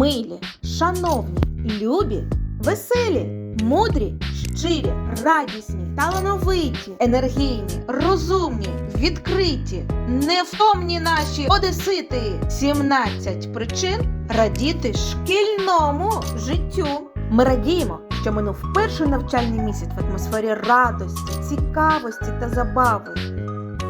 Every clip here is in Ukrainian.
милі, шановні, любі, веселі, мудрі, щирі, радісні, талановиті, енергійні, розумні, відкриті, невтомні наші одесити. 17 причин радіти шкільному життю. Ми радіємо, що минув перший навчальний місяць в атмосфері радості, цікавості та забави.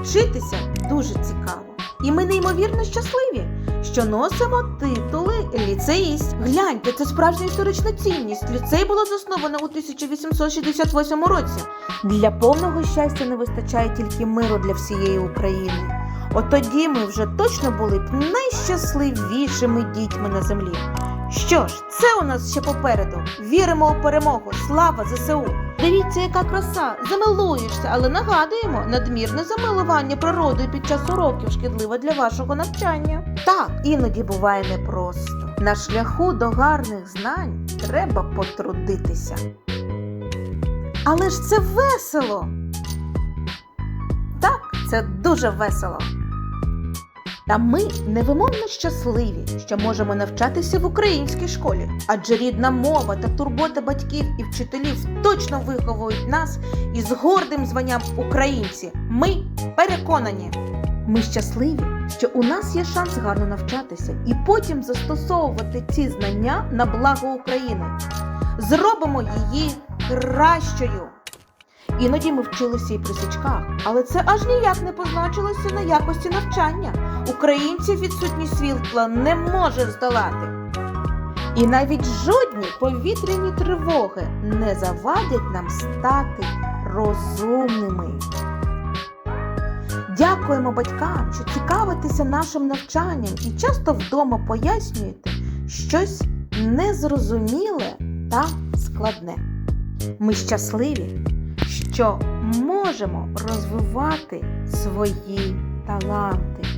Вчитися дуже цікаво. І ми неймовірно щасливі, що носимо титули ліцеїст. Гляньте, це справжня історична цінність. Ліцей було засновано у 1868 році. Для повного щастя не вистачає тільки миру для всієї України. От тоді ми вже точно були б найщасливішими дітьми на землі. Що ж, це у нас ще попереду. Віримо у перемогу. Слава ЗСУ! Дивіться, яка краса! Замилуєшся, але нагадуємо, надмірне замилування природою під час уроків шкідливе для вашого навчання. Так, іноді буває непросто. На шляху до гарних знань треба потрудитися. Але ж це весело. Так, це дуже весело. Та ми невимовно щасливі, що можемо навчатися в українській школі, адже рідна мова та турбота батьків і вчителів точно виховують нас із гордим званням українці. Ми переконані. Ми щасливі, що у нас є шанс гарно навчатися і потім застосовувати ці знання на благо України. Зробимо її кращою. Іноді ми вчилися і при січках, але це аж ніяк не позначилося на якості навчання. Українців відсутність світла не може здолати. І навіть жодні повітряні тривоги не завадять нам стати розумними. Дякуємо батькам, що цікавитеся нашим навчанням і часто вдома пояснюєте щось незрозуміле та складне. Ми щасливі, що можемо розвивати свої таланти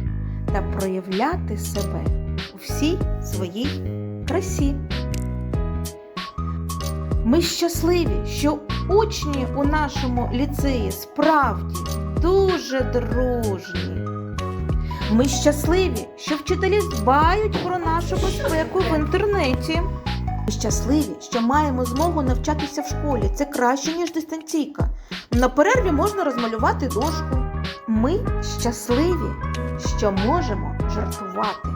та проявляти себе у всій своїй красі. Ми щасливі, що учні у нашому ліцеї справді дуже дружні. Ми щасливі, що вчителі дбають про нашу безпеку в інтернеті. Ми щасливі, що маємо змогу навчатися в школі. Це краще, ніж дистанційка. На перерві можна розмалювати дошку. Ми щасливі, що можемо жартувати.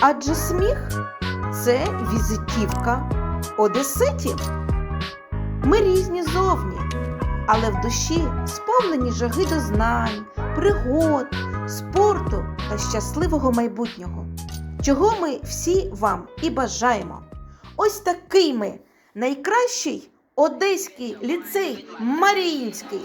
Адже сміх це візитівка одеситів. Ми різні зовні, але в душі сповнені жаги до знань, пригод, спорту та щасливого майбутнього, чого ми всі вам і бажаємо. Ось такий ми найкращий одеський ліцей Маріїнський.